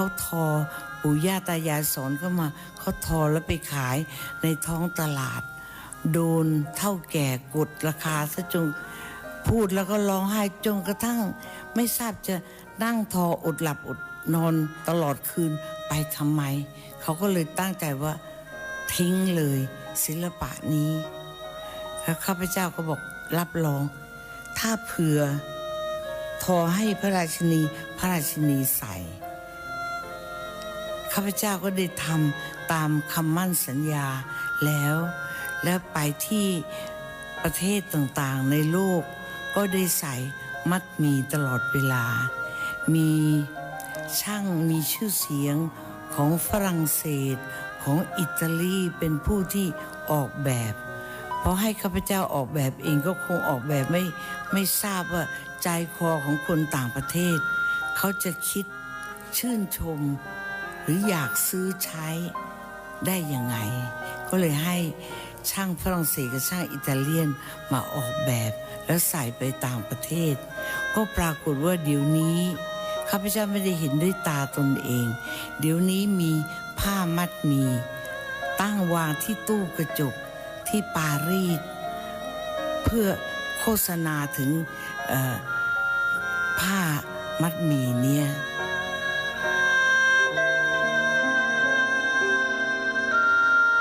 เขาทอปู่ย่าตายายสอนเข้ามาเขาทอแล้วไปขายในท้องตลาด โดนเท่าแก่กดราคาซะจนพูดแล้วก็ร้องไห้จนกระทั่ง ไม่ทราบจะนั่งทออดหลับอดนอนตลอดคืนไปทำไม เขาก็เลยตั้งใจว่าทิ้งเลยศิลปะนี้แล้วข้าพเจ้าก็บอกรับรอง ถ้าเผื่อทอให้พระราชินีพระราชินีใส่ ข้าพเจ้าก็ได้ทำตามคำมั่นสัญญาแล้ว แล้วไปที่ประเทศต่างๆในโลก ก็ได้ใส่มัดมีตลอดเวลา มีช่างมีชื่อเสียงของฝรั่งเศสของอิตาลีเป็นผู้ที่ออกแบบ เพราะให้ข้าพเจ้าออกแบบเองก็คงออกแบบไม่ไม่ทราบว่าใจคอของคนต่างประเทศ เขาจะคิดชื่นชม รืออยากซื้อใช้ได้ยังไง ก็เลยให้ช่างฝรั่งเศสกับช่างอิตาเลียนมาออกแบบ แล้วใส่ไปต่างประเทศ ก็ปรากฏว่าเดี๋ยวนี้ข้าพเจ้าไม่ได้เห็นด้วยตาตนเอง เดี๋ยวนี้มีผ้ามัดมี ตั้งวางที่ตู้กระจกที่ปารีสเพื่อโฆษณาถึงผ้ามัดมีเนี่ย